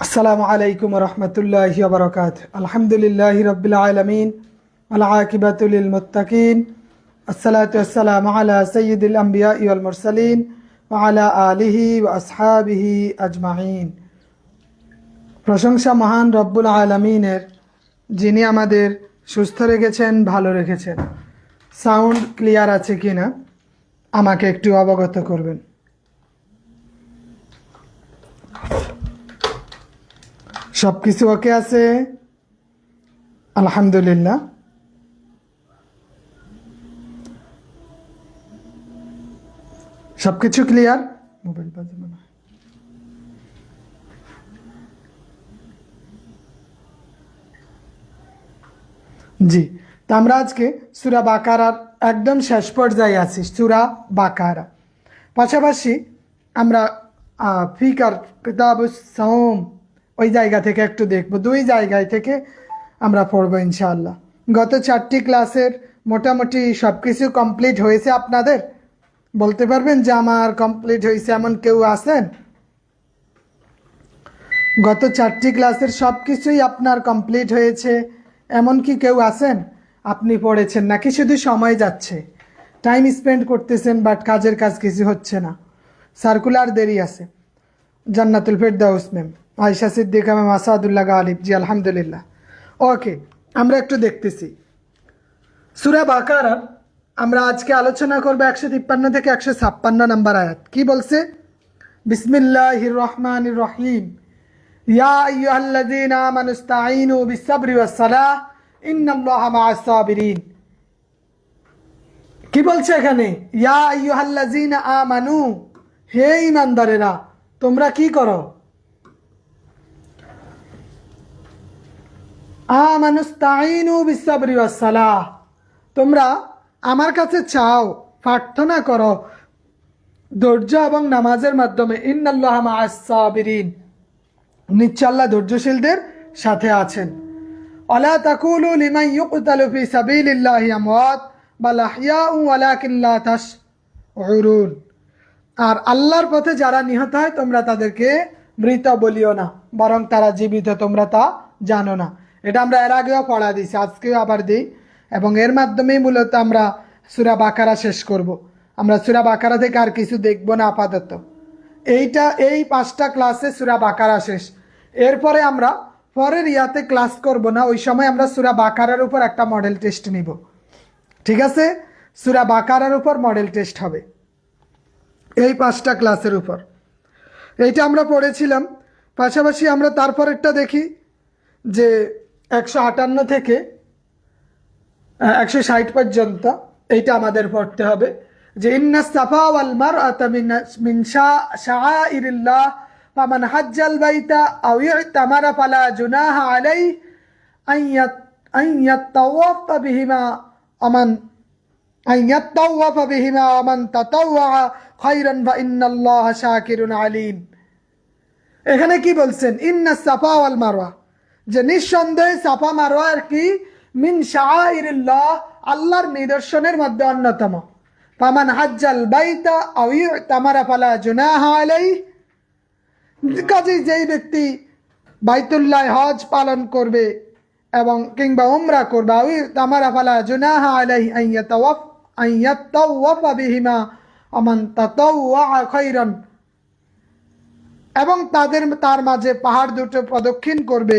আসসালামু আলাইকুম রহমতুল্লাহ বরকাত আলহামদুলিল্লাহ রবিল আলমিন আলহাকিবাতুল মুত্তাকিন। আসসালাতু আসসালামু আলা সৈয়দুল আম্বিয়া ইউল মুরসালিন আলা আলিহি আসহাবিহি আজমাইন। প্রশংসা মহান রব্বুল আলমিনের, যিনি আমাদের সুস্থ রেখেছেন, ভালো রেখেছেন। সাউন্ড ক্লিয়ার আছে কি না আমাকে একটু অবগত করবেন। সব কিছু ওকে আছে? আলহামদুলিল্লাহ। সব কিছু ক্লিয়ার মোবাইল বাজে মনে হয়। জি, তা আমরা আজকে সুরা বাকারার একদম শেষ পর্যায়ে আছি, সুরা বাকারা। পাশাপাশি আমরা ফিকার কিতাব সৌম ওই জায়গা থেকে একটু দেখব, দুই জায়গায় থেকে আমরা পড়ব ইনশাআল্লাহ। গত চারটি ক্লাসের মোটামুটি সব কিছু কমপ্লিট হয়েছে আপনাদের? বলতে পারবেন যে আমার কমপ্লিট হয়েছে এমন কেউ আছেন? গত চারটি ক্লাসের সব কিছুই আপনার কমপ্লিট হয়েছে, এমন কি কেউ আছেন? আপনি পড়েছেন নাকি শুধু সময় যাচ্ছে? টাইম স্পেন্ড করতেছেন বাট কাজের কাজ কিছু হচ্ছে না। সার্কুলার দেরি আছে। জান্নাতুল ফেরদাউস ম্যাম। আয়সা সিদ্দিকা ম্যাম আসাদুল্লাহ গালিব। জি, আলহামদুলিল্লাহ। ওকে, আমরা একটু দেখতেছি। সুরা বাকারা আমরা আজকে আলোচনা করব একশো তিপ্পান্ন থেকে একশো ছাপ্পান্ন নাম্বার আয়াত। কি বলছে? বিসমিল্লাহ রহমান রহিম। ইয়া কি বলছে এখানে? ইয়া আমানু, হে ঈমানদারেরা, তোমরা কি করো? আমানুস্তাইনু বিসাবরি ওয়াসসালাহ। তোমরা আমার কাছে চাও, প্রার্থনা করো ধৈর্য এবং নামাজের মাধ্যমে ইন্নাল্লাহ মা'আস-সাবিরিন। নিশ্চয় আল্লাহ ধৈর্যশীলদের সাথে আছেন। অলা তাকুলু লিমান ইউকতালু ফি সাবিলিল্লাহি আমওয়াত, বাল আহইয়াউ ওয়ালাকিন লা তাশউরুন। আর আল্লাহর পথে যারা নিহত হয়, তোমরা তাদেরকে মৃত বলিও না, বরং তারা জীবিত, তোমরা তা জানো না। এটা আমরা এর আগেও পড়া দিয়েছি, আজকেও আবার দিই। এবং এর মাধ্যমেই মূলত আমরা সুরা বাকারা শেষ করব। আমরা সুরা বাকারা থেকে আর কিছু দেখব না আপাতত। এইটা, এই পাঁচটা ক্লাসে সুরা বাকারা শেষ। এরপরে আমরা পরের ইয়াতে ক্লাস করব না, ওই সময় আমরা সুরা বাকারার উপর একটা মডেল টেস্ট নিব। ঠিক আছে? সুরা বাকারার উপর মডেল টেস্ট হবে। এই পাঁচটা ক্লাসের উপর। এইটা আমরা পড়েছিলাম। পাশাপাশি আমরা তারপরেরটা দেখি যে একশো আটান্ন থেকে একশো ষাট পর্যন্ত এইটা আমাদের পড়তে হবে যে ইন্না সাফা ওয়াল মারআতা মিন মিন শাআইরিল্লাহ ফামান হাজ্জাল বাইতা আও ইতামারা ফালা জুনাহা আলাইহি আন ইয়াত আন ইয়াতাওয়াফা বিহিমা আমান أن يطوف بهما ومن تطوع خيرا فإن الله شاكر عليم এখানে কি বলছেন ইন্না সাফা ওয়াল মারওয়া যে নিঃসন্দেহে সাফা মারওয়া আর কি? মিন শাআইরিল্লাহ, আল্লাহর নিদর্শনের মধ্যে অন্যতম। ফামান হাজ্জাল বাইতা আও ইতামারা ফালা জুনাহা আলাইহি। কাজেই যেই ব্যক্তি বাইতুল্লাহ হজ পালন করবে এবং কিংবা উমরা করবে, আও তামারা ফালা জুনাহা আলাইহি আন ইয়াতাওয়াফ, আন ইয়াতাওয়াফা বিহিমা, আমান তাতাওয়া এবং তাদের, তার মাঝে পাহাড় দুটো প্রদক্ষিণ করবে।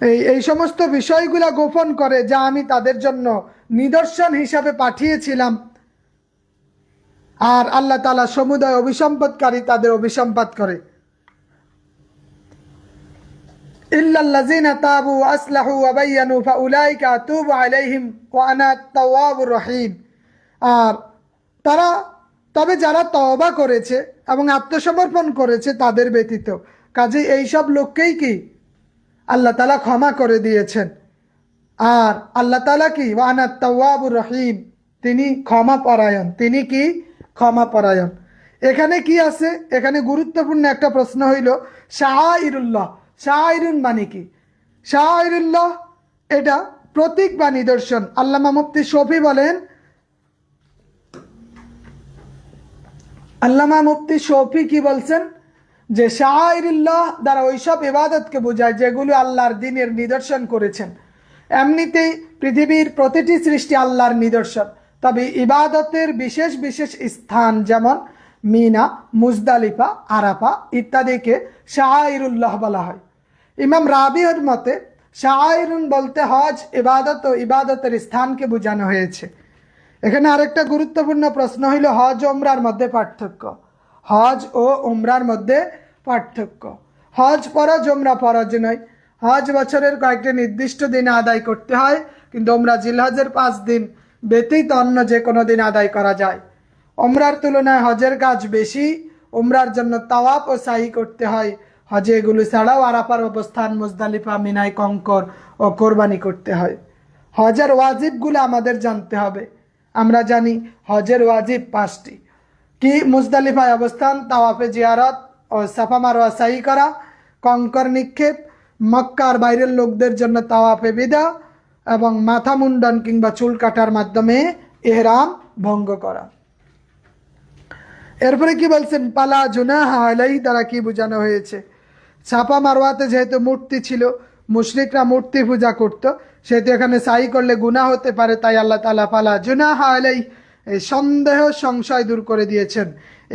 এই এই সমস্ত বিষয়গুলা গোপন করে যা আমি তাদের জন্য নিদর্শন হিসাবে পাঠিয়েছিলাম। আর আল্লাহ তালা সমুদায় অভিসম্পদকারী তাদের অভিসম্পাদ করে। আসলাহু রহিম। আর তারা, তবে যারা তওবা করেছে এবং আত্মসমর্পণ করেছে তাদের ব্যতীত কাজে এইসব লোককেই কি আল্লাহ তালা ক্ষমা করে দিয়েছেন। আর আল্লাহ তালা কি? ওয়ানা তাওয়াবুর রহিম। তিনি ক্ষমা পরায়ণ। তিনি কি? ক্ষমা পরায়ণ। এখানে কি আছে? এখানে গুরুত্বপূর্ণ একটা প্রশ্ন হইল শাহরুল্লাহ শাহরুন মানে কি? শাহরুল্লাহ এটা প্রতীক বা নিদর্শন। আল্লামা মুফতি শফি বলেন, আল্লামা মুফতি শফি কি বলছেন? যে শাহরুল্লাহ দ্বারা ওইসব ইবাদতকে বোঝায় যেগুলো আল্লাহর দিনের নিদর্শন করেছেন। এমনিতেই পৃথিবীর প্রতিটি সৃষ্টি আল্লাহর নিদর্শন। তবে ইবাদতের বিশেষ বিশেষ স্থান যেমন মিনা, মুজদালিফা, আরাফা ইত্যাদিকে শাহরুল্লাহ বলা হয়। ইমাম রাবিহর মতে শাহরুন বলতে হজ, ইবাদত ও ইবাদতের স্থানকে বোঝানো হয়েছে। এখানে আরেকটা গুরুত্বপূর্ণ প্রশ্ন হইল হজ ও উমরার মধ্যে পার্থক্য। হজ ও উমরার মধ্যে পার্থক্য। হজ ফরজ উমরা ফরজ নয়। হজ বছরের কয়েকটি নির্দিষ্ট দিনে আদায় করতে হয়, কিন্তু উমরা জিলহজের পাঁচ দিন ব্যতীত অন্য যে কোনো দিন আদায় করা যায়। ওমরার তুলনায় হজের কাজ বেশি, উমরার জন্য তাওয়াপ ও সাহি করতে হয়। হজে এগুলো ছাড়াও আরাপার অবস্থান, মুজদালিফা মিনাই কঙ্কর ও কোরবানি করতে হয়। হজের ওয়াজিবগুলো আমাদের জানতে হবে। আমরা জানি হজের ওয়াজিব পাঁচটি। কি মুজদালিফায় অবস্থান, তাওয়াফে জিয়ারত ও সাফা মারোয়া সাহি করা, কঙ্কর নিক্ষেপ মক্কার বাইরের লোকদের জন্য তাওয়াফে বিদা এবং মাথা মুন্ডন কিংবা চুল কাটার মাধ্যমে এহরাম ভঙ্গ করা। এরপরে কি বলছেন, পালা জুনা আলাই দ্বারা কি বোঝানো হয়েছে? ছাপা মারোয়াতে যেহেতু মূর্তি ছিল, মুশরিকরা মূর্তি পূজা করত, সেহেতু এখানে সাই করলে গুনাহ হতে পারে, তাই আল্লাহ তালা পালা জুনা এই সন্দেহ সংশয় দূর করে দিয়েছেন।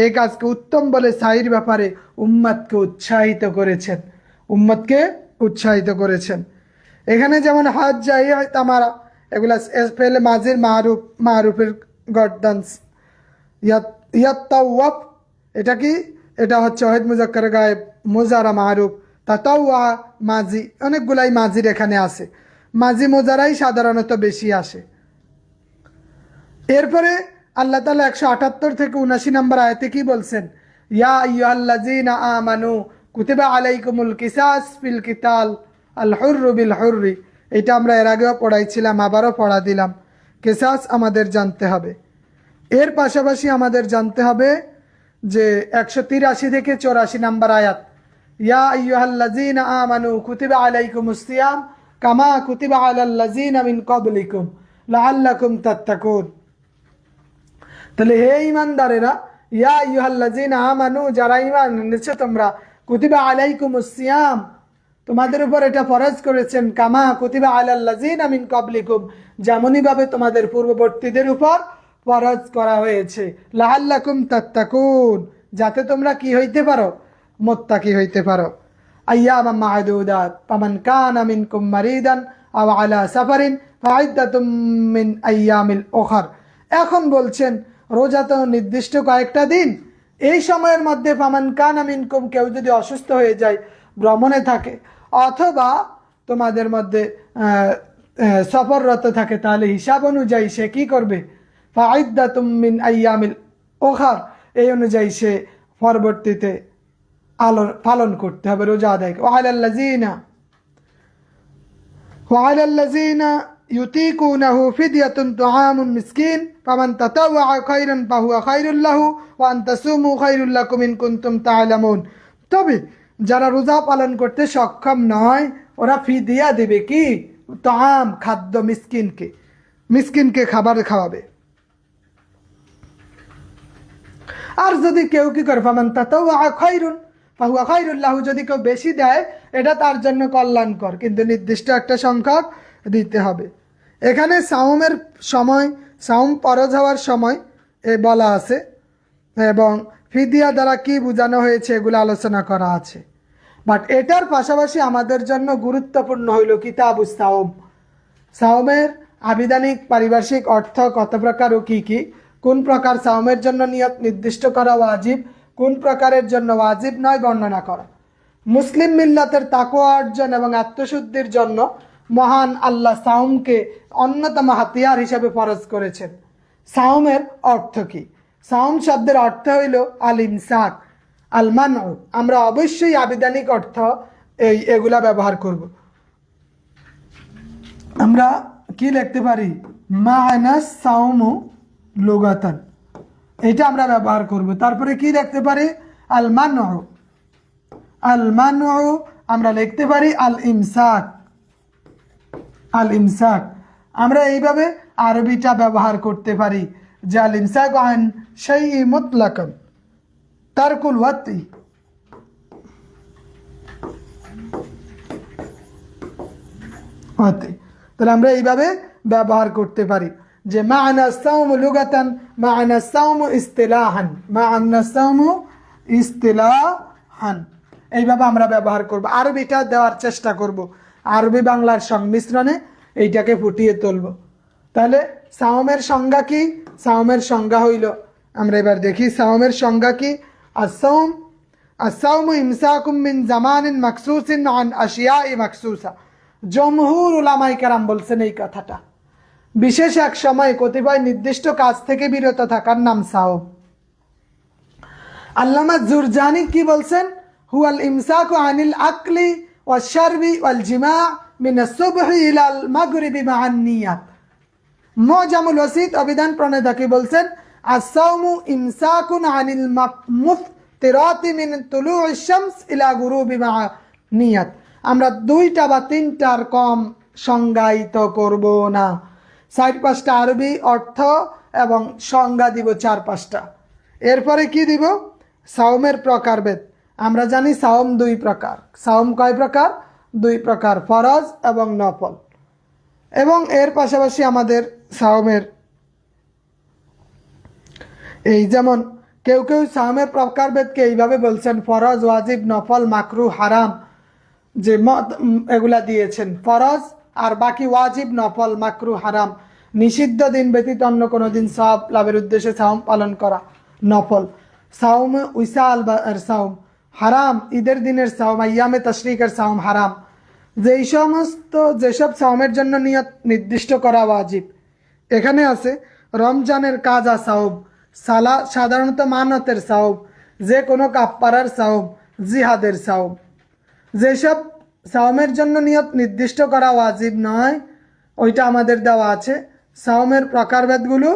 এই কাজকে উত্তম বলে সাইর ব্যাপারে উম্মাদকে উৎসাহিত করেছেন। উম্মতকে উৎসাহিত করেছেন। এখানে যেমন হাত যাই হয় তামারা, এগুলা ফেলে মাঝের মারুফ, মারুফের গড্ডান্স ইয়াত্তাওয়াফ, এটা কি? এটা হচ্ছে ওহেদ মুজাক্কার গায়েব, মোজারা মারুফ, তাতাওয়া মাঝি অনেকগুলাই মাঝির এখানে আছে। মাঝি মোজারাই সাধারণত বেশি আসে। এরপরে আল্লাহ তালা একশো আটাত্তর থেকে উনাশি নম্বর আয়তে কি বলছেন? ইয়া আইয়ুহাল্লাযীনা আমানু কুতিবা আলাইকুমুল কিসাস ফিল কিতাল আল হুররু বিল এটা আমরা এর আগেও পড়াইছিলাম, আবারও পড়া দিলাম। কেসাস আমাদের জানতে হবে। এর পাশাপাশি আমাদের জানতে হবে যে একশো তিরাশি থেকে চৌরাশি নাম্বার আয়াত, ইয়া আইয়ুহাল্লাযীনা আমানু কুতিবা আলাইকুমুস সিয়াম কামা কুতিবা আলাল্লাযীনা মিন ক্বাবলিকুম লাআল্লাকুম তাত্তাকুন। তাহলে হে ইমানদারেরা, ইয়া ইউহাল্লাজিন আমানু, যারা ইমান এনেছো তোমরা, কুতিবা আলাইকুমুস সিয়াম। তোমাদের উপর এটা ফরজ করেছেন, কামা কুতিবা আলাল্লাজিন আমিন কবলিকুম যেমনই ভাবে তোমাদের পূর্ববর্তীদের উপর ফরজ করা হয়েছে। লাহাল্লাকুম তাত্তাকুন, যাতে তোমরা কি হইতে পারো? মোত্তাকি হইতে পারো। আইয়ামা মাহদুদাত পামান কানা মিনকুম মারিদান আও আলা সাফারিন, ফাইদাতুম মিন আইয়ামিল ওখর। এখন বলছেন রোজা তো নির্দিষ্ট কয়েকটা দিন। এই সময়ের মধ্যে ফামান কান আমিনকুম কেউ যদি অসুস্থ হয়ে যায়, ভ্রমণে থাকে, অথবা তোমাদের মধ্যে সফররত থাকে, তাহলে হিসাব অনুযায়ী সে কি করবে? ফাইদা তুমিন আইয়ামিল ওখার এই অনুযায়ী সে পরবর্তীতে আলো পালন করতে হবে, রোজা আদায়কে ওয়াইলাল্লাজিনা ওয়াইলাল্লাজিনা يطيقونه فدية طعام مسكين فمن تطوع خيرا فهو خير له وأن تصوموا خير لكم إن كنتم تعلمون তবে যারা রোজা পালন করতে সক্ষম নয় ওরা ফিদিয়া দেবে কি তাম খাদ্য মিসকিনকে মিসকিনকে খাবার খাওয়াবে আর যদি কেউ কি করে ফামান তাতাও খাইরুন ফাহুয়া খাইরুল্লাহ যদি কেউ বেশি দেয় এটা তার জন্য কল্যাণকর কিন্তু নির্দিষ্ট একটা সংখ্যক দিতে হবে এখানে সাউমের সময়, সাউম পরজ হওয়ার সময়, এ বলা আছে, এবং ফিদিয়া দ্বারা কি বোঝানো হয়েছে এগুলো আলোচনা করা আছে। বাট এটার পাশাপাশি আমাদের জন্য গুরুত্বপূর্ণ হইল কিতাবু সাওম সাওমের আবিধানিক পারিভাষিক অর্থ কত প্রকার ও কি কি? কোন প্রকার সাওমের জন্য নিয়ত নির্দিষ্ট করা ওয়াজিব? কোন প্রকারের জন্য ওয়াজিব নয় বর্ণনা করা। মুসলিম মিল্লাতের তাকুয়া অর্জন এবং আত্মশুদ্ধির জন্য মহান আল্লাহ সাউমকে অন্যতম হাতিয়ার হিসেবে ফরজ করেছেন। সাউমের অর্থ কি? সাউম শব্দের অর্থ হইল আল ইমসাক আলমান আমরা অবশ্যই আবিধানিক অর্থ এই এগুলা ব্যবহার করব। আমরা কি লিখতে পারি? মাইনাস সাউমু লোগাতান। এটা আমরা ব্যবহার করব। তারপরে কি লিখতে পারি? আল মানউ। আল মানউ আমরা লিখতে পারি আল ইমসাক। আল ইমসাক আমরা এইভাবে আরবিটা ব্যবহার করতে পারি, যে আল ইমসাক আন সেই মুতলাকান, তারকুল ওয়াতি। ওয়াতি। তাহলে আমরা এইভাবে ব্যবহার করতে পারি, যে মা'না সাওম লুগাতান, মা'না সাওম ইস্তিলাহান, মা'না সাওম ইস্তিলাহান। এইভাবে আমরা ব্যবহার করব। আরবিটা দেওয়ার চেষ্টা করব। আরবি বাংলার সংমিশ্রণে এইটাকে ফুটিয়ে তুলব। তাহলে সাওমের সংজ্ঞা কি? সাওমের সংজ্ঞা হইল, আমরা এবার দেখি সাওমের সংজ্ঞা কি? আসাউম আসাউম ইমসাকুম মিন জামানিন মাকসুসিন আন ই মাকসুসা। জমহুর উলামাই কারাম বলছেন এই কথাটা। বিশেষ এক সময় কতিপয় নির্দিষ্ট কাজ থেকে বিরত থাকার নাম সাওম। আল্লামা জুরজানি কি বলছেন? হুয়াল ইমসাকু আনিল আকলি ওয়াল জিমা মিন সুবহি ইলাল মাগরিবি মা'আন নিয়াত মজামুল ওয়াসিদ অভিধান প্রণেতা কি বলছেন আসাউমু ইমসাকুন আনিল মুফতিরাতি মিন তুলু'i শামস ইলা গুরুবি মা নিয়াত আমরা দুইটা বা তিনটার কম সংজ্ঞায়িত করব না। চার পাঁচটা আরবি অর্থ এবং সংজ্ঞা দিব চার পাঁচটা। এরপরে কি দিব? সাওমের প্রকারভেদ। আমরা জানি সাওম দুই প্রকার। সাওম কয় প্রকার? দুই প্রকার, ফরজ এবং নফল। এবং এর পাশাপাশি আমাদের সাওমের এই যেমন, কেউ কেউ সাওমের প্রকারভেদকে এইভাবে বলছেন, ফরজ, ওয়াজিব, নফল, মাকরু, হারাম, যে মত এগুলা দিয়েছেন। ফরজ আর বাকি ওয়াজিব, নফল, মাকরু, হারাম নিষিদ্ধ দিন ব্যতীত অন্য কোনো দিন সব লাভের উদ্দেশ্যে সাওম পালন করা নফল। সাওম উইসাল বা আর সাওম। হারাম, ঈদের দিনের সাওম ইয়ামে তশরিকের সাওম হারাম। যেই সমস্ত, যেসব সাওমের জন্য নিয়ত নির্দিষ্ট করা ওয়াজিব। এখানে আছে, রমজানের কাজা সাউব সালা, সাধারণত মানতের সাউব যে কোনো কাপ্পারার সাউব জিহাদের সাউব যেসব সাওমের জন্য নিয়ত নির্দিষ্ট করা ওয়াজিব নয়, ওইটা আমাদের দেওয়া আছে। সাওমের প্রকারভেদগুলো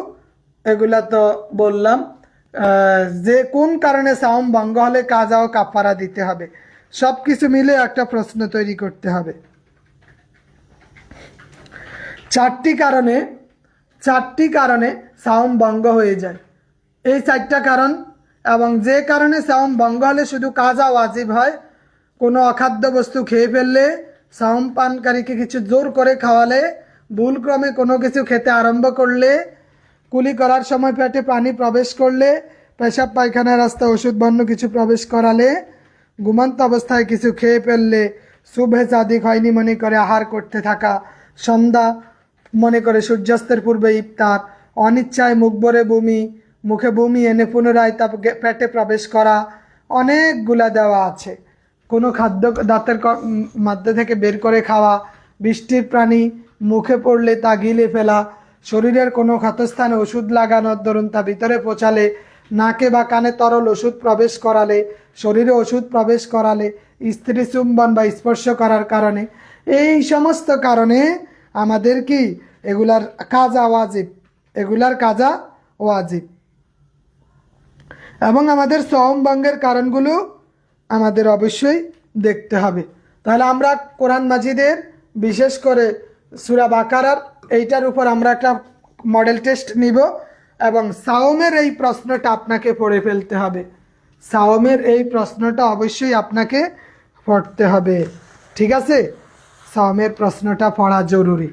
এগুলা তো বললাম। যে কোন কারণে সাওম ভঙ্গ হলে কাজা ও কাফারা দিতে হবে? সব কিছু মিলে একটা প্রশ্ন তৈরি করতে হবে। চারটি কারণে চারটি কারণে সাওম ভঙ্গ হয়ে যায়। এই চারটা কারণ এবং যে কারণে সাওম ভঙ্গ হলে শুধু কাজা ওয়াজিব হয়, কোনো অখাদ্য বস্তু খেয়ে ফেললে, সাওম পানকারীকে কিছু জোর করে খাওয়ালে, ভুলক্রমে কোনো কিছু খেতে আরম্ভ করলে কুলি করার সময় পেটে পানি প্রবেশ করলে পেশাব পায়খানার রাস্তা ওষুধ বন্য কিছু প্রবেশ করালে ঘুমন্ত অবস্থায় কিছু খেয়ে ফেললে শুভে চাঁদিক হয়নি মনে করে আহার করতে থাকা। সন্ধ্যা মনে করে সূর্যাস্তের পূর্বে ইফতার। অনিচ্ছায় মুখ ভরে বমি মুখে বমি এনে পুনরায় তা পেটে প্রবেশ করা অনেকগুলা দেওয়া আছে। কোনো খাদ্য দাঁতের ক- উম, মধ্যে থেকে বের করে খাওয়া বৃষ্টির প্রাণী মুখে পড়লে তা গিলে ফেলা শরীরের কোনো ক্ষতস্থানে ওষুধ লাগানোর দরুন তা ভিতরে পৌঁছালে, নাকে বা কানে তরল ওষুধ প্রবেশ করালে, শরীরে ওষুধ প্রবেশ করালে, স্ত্রী চুম্বন বা স্পর্শ করার কারণে। এই সমস্ত কারণে আমাদের কি? এগুলার কাজা ওয়াজিব। এগুলার কাজা ওয়াজিব। এবং আমাদের ভঙ্গের কারণগুলো আমাদের অবশ্যই দেখতে হবে। তাহলে আমরা কোরআন মাজিদের বিশেষ করে সুরা বাকারার এইটার উপর আমরা একটা মডেল টেস্ট নিব এবং সাওমের এই প্রশ্নটা আপনাকে পড়ে ফেলতে হবে। সাওমের এই প্রশ্নটা অবশ্যই আপনাকে পড়তে হবে। ঠিক আছে? সাওমের প্রশ্নটা পড়া জরুরি।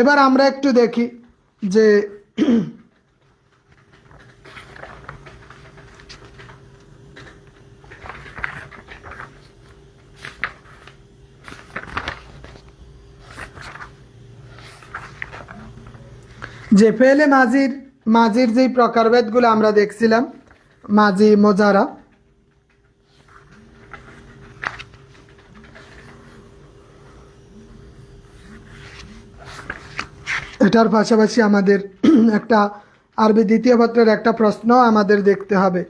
এবার আমরা একটু দেখি যে যে ফেলে মাজির মাজির যেই প্রকারভেদগুলো আমরা দেখছিলাম, মাজি, মোজারা। এটার পাশাপাশি আমাদের একটা আরবি দ্বিতীয় পত্রের একটা প্রশ্ন আমাদের দেখতে হবে।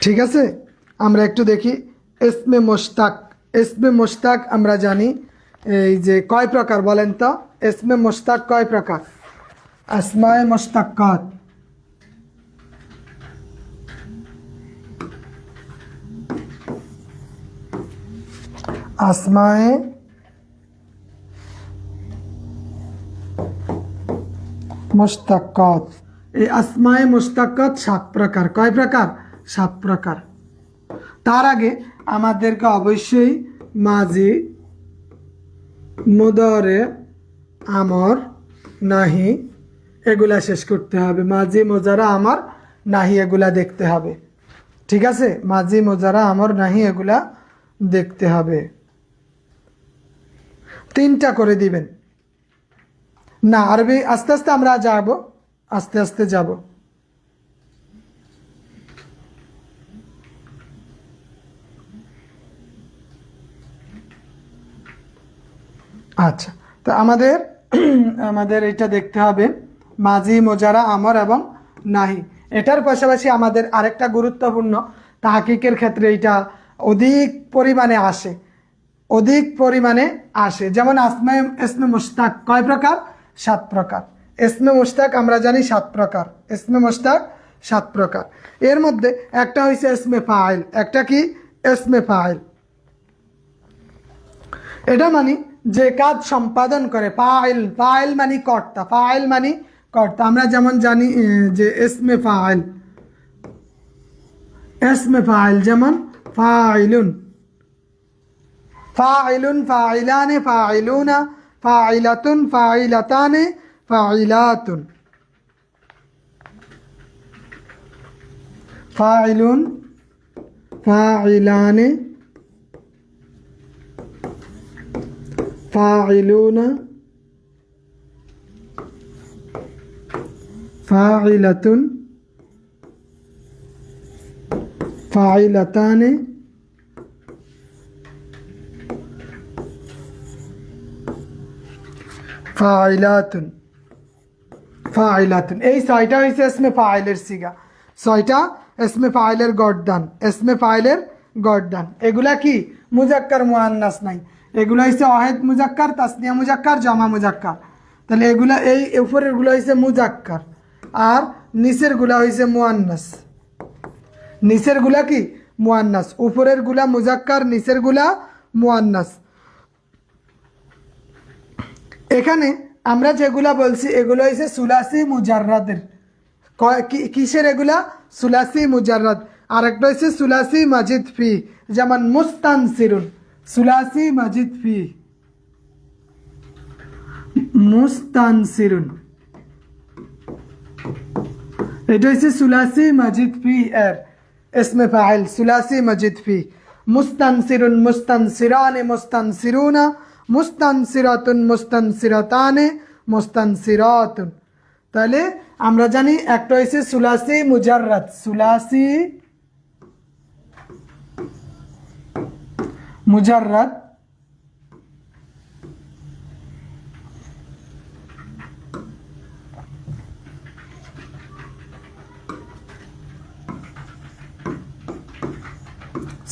ঠিক আছে? আমরা একটু দেখি। এসমে মোস্তাক এসমে মোস্তাক আমরা জানি, এই যে কয় প্রকার বলেন তো? এসমে মোস্তাক কয় প্রকার? আসমায় মোস্তাকাত আসমায় মোস্তাকাত এই আসমায় মোস্তাকাত সাত প্রকার। কয় প্রকার? সাত প্রকার। তার আগে আমাদেরকে অবশ্যই মাঝি মুদরে আমর, নাহি, এগুলা শেষ করতে হবে। মাঝি মোজারা আমর, নাহি এগুলা দেখতে হবে। ঠিক আছে? মাঝি মোজারা আমর, নাহি এগুলা দেখতে হবে। তিনটা করে দিবেন। না, আরবি আস্তে আস্তে আমরা যাব, আস্তে আস্তে যাব। আচ্ছা তো আমাদের আমাদের এটা দেখতে হবে মাঝি মোজারা, আমর এবং নাহি। এটার পাশাপাশি আমাদের আরেকটা গুরুত্বপূর্ণ তাহাকিকের ক্ষেত্রে এটা অধিক পরিমাণে আসে, অধিক পরিমাণে আসে। যেমন আসমে এসমে মুস্তাক কয় প্রকার? সাত প্রকার। এসমে মুস্তাক আমরা জানি সাত প্রকার। এসমে মুস্তাক সাত প্রকার। এর মধ্যে একটা হয়েছে এসমে ফাইল, একটা কি? এসমে ফাইল। এটা মানে যে কাজ সম্পাদন করে, ফাইল ফাইল মানে কর্তা, ফাইল মানে কর্তা। আমরা যেমন জানি যে এসমে ফাইল এসমে ফাইল যেমন ফাইলুন ফাইলুন ফাইলানে ফাইলুনা, ফাইলাতুন ফাইলাতানে ফাইলাতুন। ফাইলুন ফাইলানে فاعلون فاعلة فاعلتان ফাইলাতুন ফাইলাতুন এই ছয়টা হয়েছে এসমে ফাইলের সিগা ছয়টা এসমে ফাইলের গডদান এসমে ফাইলের গডদান এগুলা কি মুজাক্কার মুয়ান্নাস নাই এগুলো হচ্ছে অহেদ মুজাক্কার, তাসনিয়া মুজাক্কার, জমা মুজাক্কার। তাহলে এগুলা, এই উপরেরগুলো হয়েছে মুজাক্কার। আর নিচেরগুলা হয়েছে মুয়ান্নাস। নিচেরগুলা কি? মুয়ান্নাস। উপরেরগুলা মুজাক্কার নিচেরগুলা মুয়ান্নাস। এখানে আমরা যেগুলা বলছি, এগুলো হয়েছে সুলাসি মুজাররাদের। কিসের এগুলা? সুলাসি মুজাররাদ। আর একটা হচ্ছে সুলাসি মাজিদ ফি, যেমন মুস্তানসিরুন। সুলাসি মাজিদ ফি মুস্তানসিরুন এটা হচ্ছে সুলাসি মাজিদ ফি এর اسم فاعل ثلاثي مجد فيه مستنصر مستنصران مستنصرون مستنصرة مستنصرتان مستنصرات তাহলে আমরা জানি একটা হয়েছে সুলাসি মুজাররাত সুলাসি মুজাররাত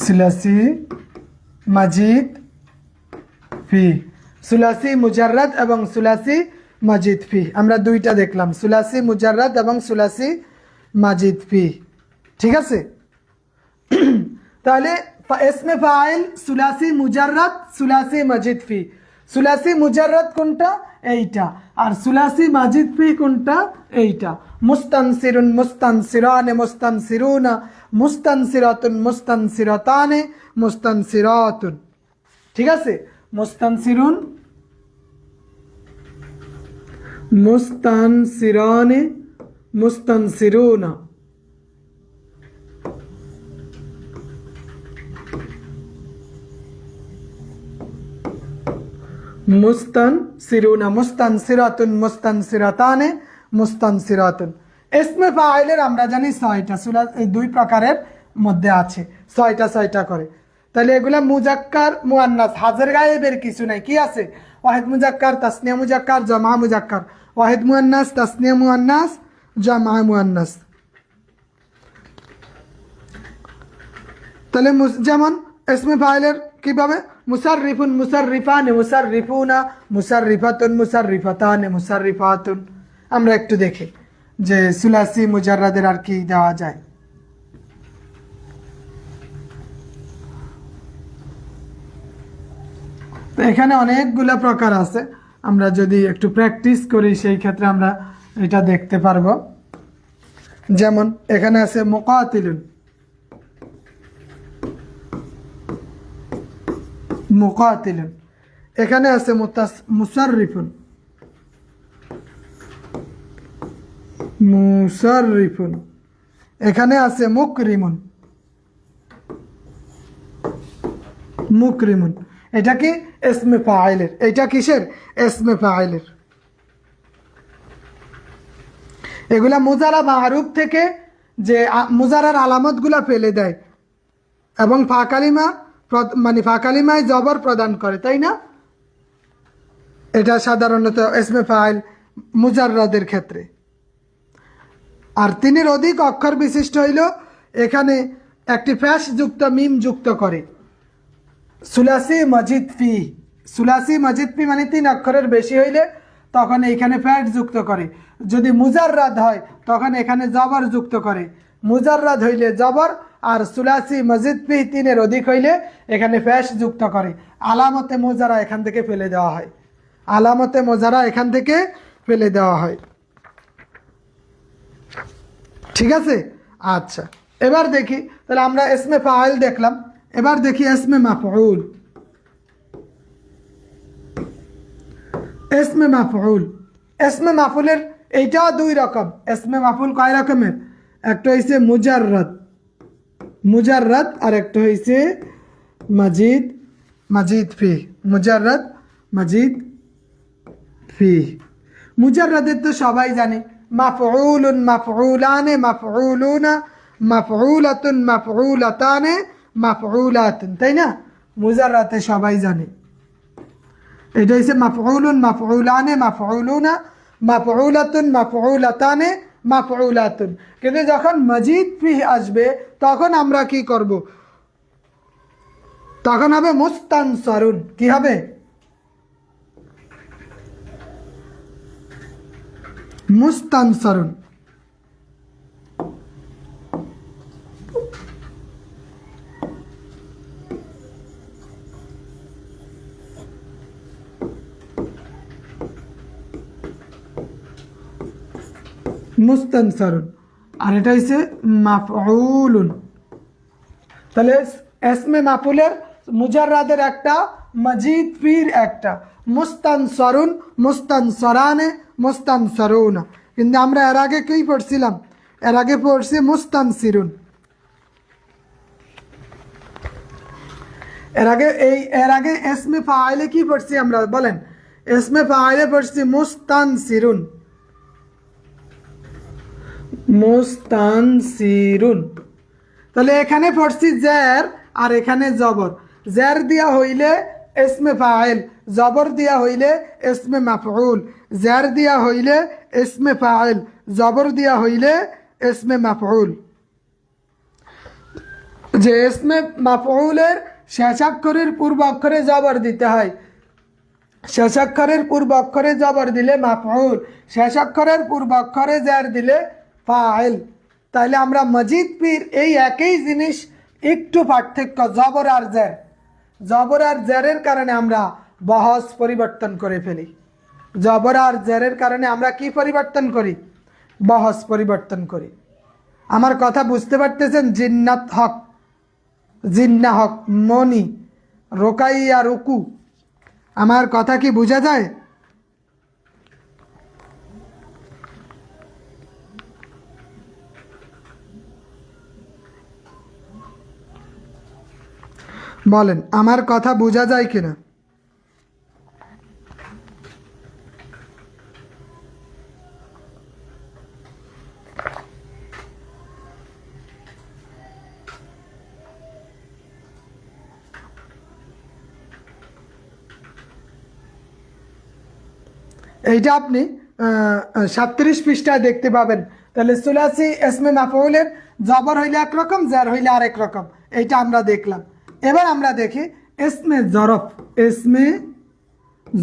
সুলাসি, মাজিদ, ফি। সুলাসি, মুজাররাদ এবং সুলাসি, মাজিদ, ফি। আমরা দুইটা দেখলাম। সুলাসি, মুজাররাদ এবং সুলাসি, মাজিদ, ফি। ঠিক আছে? তাহলে এসমে ফাইল সুলাসি মুজাররাদ সুলাসি মাজিদ ফি সুলাসি মুজাররাদ কোনটা এইটা আর সুলাসি মাজিদ ফি কোনটা এইটা মুস্তানসিরুন মুস্তানসিরানে মুস্তানসিরুনা মুস্তানসিরাতুন মুস্তানসিরাতানে মুস্তানসিরাতুন ঠিক আছে? মুস্তানসিরুন মুস্তানসিরানে মুস্তানসিরুনা মুস্তান সিরুনা, মুস্তান সিরাতুন, মুস্তান সিরাতানে, মুস্তান সিরাতুন। এসমে ফাইলের আমরা জানি ছয়টা সুরা, এই দুই প্রকারের মধ্যে আছে, ছয়টা ছয়টা করে। তাহলে এগুলা মুজাক্কার, মুয়ান্নাস, হাজার গায়েবের কিছু নাই। কি আছে? ওয়াহিদ মুজাক্কার, তাসনিয়া মুজাক্কার, জামা মুজাক্কার। ওয়াহিদ মুয়ান্নাস, তাসনিয়া মুয়ান্নাস, জামা মুয়ান্নাস। তাহলে যেমন এসমে ফাইলের কীভাবে? মুসাররিফুন মুসাররিফানে মুসাররিফুনা মুসাররিফাতুন মুসাররিফাতানে মুসাররিফাতুন আমরা একটু দেখি যে সুলাসি মুজাররাদের আর কি দেওয়া যায় তো এখানে অনেকগুলো প্রকার আছে। আমরা যদি একটু প্র্যাকটিস করি, সেই ক্ষেত্রে আমরা এটা দেখতে পারব। যেমন, এখানে আছে মোকাতিলুন। মুকাতিলুন। এখানে আছে মুসাররিফুন। মুসাররিফুন। এখানে আছে মুকরিমুন। মুকরিমুন। এটা কি? এসমে ফাইলের। এটা কিসের? এসমে ফাইলের। এগুলা মুজারা মাহরুফ থেকে যে মুজারার আলামতগুলা ফেলে দেয়। এবং ফাঁকালিমা মানে ফাঁকালিমায় জবর প্রদান করে, তাই না? এটা সাধারণত এসমে ফাইল মুজাররাদের ক্ষেত্রে। আর তিনের অধিক অক্ষর বিশিষ্ট হইল এখানে একটি ফ্যাশ যুক্ত মিম যুক্ত করে। সুলাসি মজিদ ফি, সুলাসি মজিদ ফি মানে তিন অক্ষরের বেশি হইলে তখন এইখানে ফ্যাট যুক্ত করে। যদি মুজাররাদ হয়, তখন এখানে জবর যুক্ত করে। মুজাররাদ হইলে জবর আর সুলাসি মসজিদ পি তিনের অধিক হইলে এখানে ফ্যাশ যুক্ত করে। আলামতে মোজারা এখান থেকে ফেলে দেওয়া হয়। আলামতে মোজারা এখান থেকে ফেলে দেওয়া হয়। ঠিক আছে? আচ্ছা। এবার দেখি, তাহলে আমরা এসমে ফাইল দেখলাম। এবার দেখি এসমে মাফউল। এসমে মাফউল। এসমে মাফুলের এইটাও দুই রকম। এসমে মাফুল কয় রকমের? একটা হইছে মুজাররাত মুজাররাত আর একটা হয়েছে মাজিদ মাজিদ ফি মুজাররাত মাজিদ ফি। মুজাররাদের তো সবাই জানে, মাফউলুন মাফউলানে মাফউলুনা, মাফউলাতুন মাফউলাতানে মাফউলাতুন, তাই না? মুজাররাতে সবাই জানে। এটা হচ্ছে মাফউলুন মাফউলানে মাফউলুনা, মাফউলাতুন মাফউলাতানে মাফউলাতুন। কিন্তু যখন মজিদ ফিহ আসবে, তখন আমরা কি করব? তখন হবে মুস্তান সরুন কি হবে? মুস্তানসরুন। মুস্তানসরুন। আর এটা হচ্ছে মাফউলুন। তাহলে এসমে মাফুলের মুজাররাদের একটা, মজিদ ফির একটা। মুস্তান সরুন মুস্তান সরানে মুস্তান সরুন কিন্তু আমরা এর আগে কি পড়ছিলাম? এর আগে পড়ছি মুস্তান সিরুন এর আগে এই এর আগে এসমে ফাইলে কি পড়ছি আমরা? বলেন। এসমে ফাইলে পড়ছি মুস্তান সিরুন মুস্তান সিরুন তাহলে এখানে পড়ছি জ্যার আর এখানে জবর। জ্যার দিয়া হইলে এসমে ফাইল, জবর দিয়া হইলে এসমে মাফউল, জ্যার দিয়া হইলে এসমে ফাইল, জবর দিয়া হইলে এসমে মাফউল। যে এসমে মাফউলের শেষাক্ষরের পূর্ব অক্ষরে জবর দিতে হয়। শেষাক্ষরের পূর্ব অক্ষরে জবর দিলে মাফউল, শেষাক্ষরের পূর্ব অক্ষরে জ্যার দিলে ফাইল। তাহলে আমরা মজিদ পীর এই একই জিনিস একটু পার্থক্য, জবর আর জের। জবর আর জেরের কারণে আমরা বহস পরিবর্তন করে ফেলি। জবর আর জেরের কারণে আমরা কি পরিবর্তন করি? বহস পরিবর্তন করি। আমার কথা বুঝতে পারতেছেন? জিন্নাত হক। জিন্না হক মনি, রোকাইয়া রুকু। আমার কথা কি বোঝা যায়? বলেন, আমার কথা বোঝা যায় কিনা? এইটা আপনি সাতত্রিশ পৃষ্ঠায় দেখতে পাবেন। তাহলে সুলাসি এসমে মাফউলের জবর হইলে একরকম, জার হইলে আরেক রকম। এইটা আমরা দেখলাম। এবার আমরা দেখি এসমে জরফ এসমে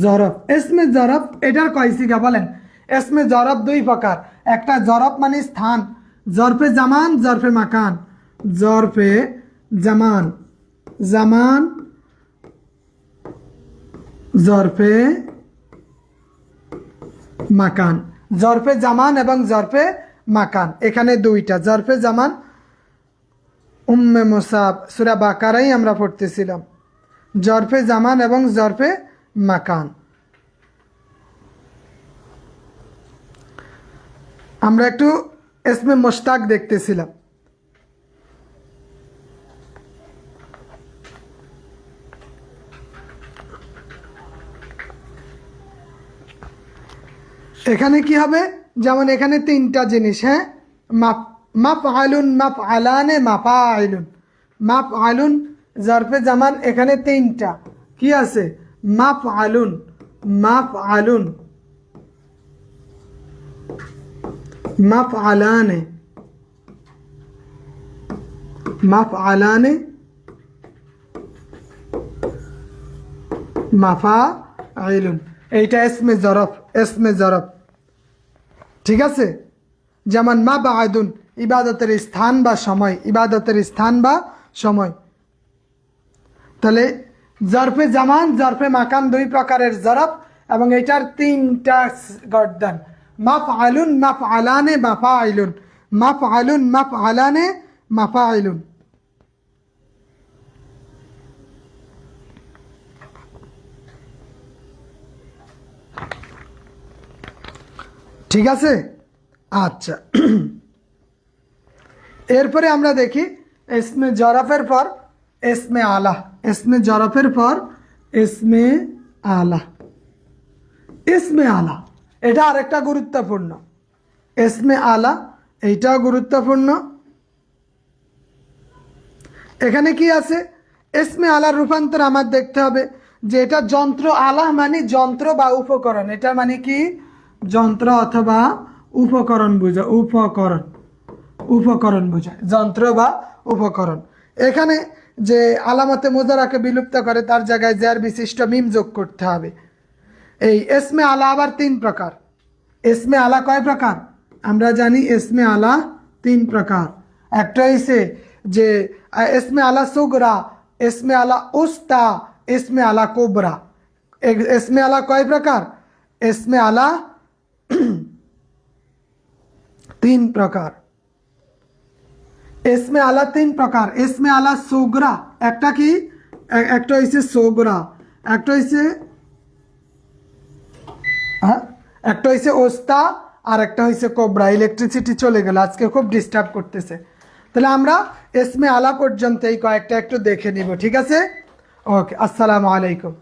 জরফ। এসমে জরফ, এটার কয়সিকা বলেন? এসমে জরফ দুই প্রকার। একটা জরফ মানে স্থান, জরফে জামান, জরফে মাকান। জরফে জামান জামান, জরফে মাকান। জরফে জামান এবং জরফে মাকান। এখানে দুইটা, জরফে জামান উম্মে মোসাব, সুরা বাকারাই আমরা পড়তেছিলাম। জরফে জামান এবং জরফে মাকান। আমরা একটু এসমে মোশতাক দেখতেছিলাম। এখানে কি হবে? যেমন এখানে তিনটা জিনিস হ্যাঁ? মাপ মাপ আলুন মাপ আলানে মাপা আইলুন মাপ আলুন জরফে জামান এখানে তিনটা। কি আছে? মাপ আলুন মাপ আলুন মাপ আলানে মাপ আলানে মাফা আইলুন এইটা এসমে জরফ এসমে জরফ। ঠিক আছে? যেমন মা বা আয়দুন ইবাদতের স্থান বা সময়, ইবাদতের স্থান বা সময়। তাহলে জরফে জামান, জরফে মাকান দুই প্রকারের জরফ এবং এটার তিনটা গর্দান। মাপ আলুন মাপ আলানে মাফা আইলুন মাপ আলুন মাপ আলানে মাফা আইলুন ঠিক আছে? আচ্ছা। এরপরে আমরা দেখি এসমে জরফের পর এসমে আলা এসমে জরফের পর এসমে আলা। এসমে আলা, এটা আরেকটা গুরুত্বপূর্ণ। এসমে আলা, এইটাও গুরুত্বপূর্ণ। এখানে কি আছে? এসমে আলার রূপান্তর আমার দেখতে হবে, যে এটা যন্ত্র আলা মানে যন্ত্র বা উপকরণ। এটা মানে কি? যন্ত্র অথবা উপকরণ বোঝা, উপকরণ। উপকরণ বোঝায়, যন্ত্র বা উপকরণ। এখানে যে আলামতে মোজারাকে বিলুপ্ত করে, তার জায়গায় যার বিশিষ্ট মিম যোগ করতে হবে। এই এসমে আলা আবার তিন প্রকার। এসমে আলা কয় প্রকার? আমরা জানি এসমে আলা তিন প্রকার। একটা হইছে যে, এসমে আলা সুগরা, এসমে আলা উস্তা, এসমে আলা কোবরা। এসমে আলা কয় প্রকার? এসমে আলা তিন প্রকার। এসমে আলা তিন প্রকার। এসমে আলা সোগরা, একটা কি? একটা হয়েছে সোগরা, একটা হয়েছে হ্যাঁ একটা হয়েছে ওস্তা, আর একটা হইছে কোবরা। ইলেকট্রিসিটি চলে গেল, আজকে খুব ডিস্টার্ব করতেছে। তাহলে আমরা এসমে আলা পর্যন্ত এই কয়েকটা একটু দেখে নিব, ঠিক আছে? ওকে, আসসালামু আলাইকুম।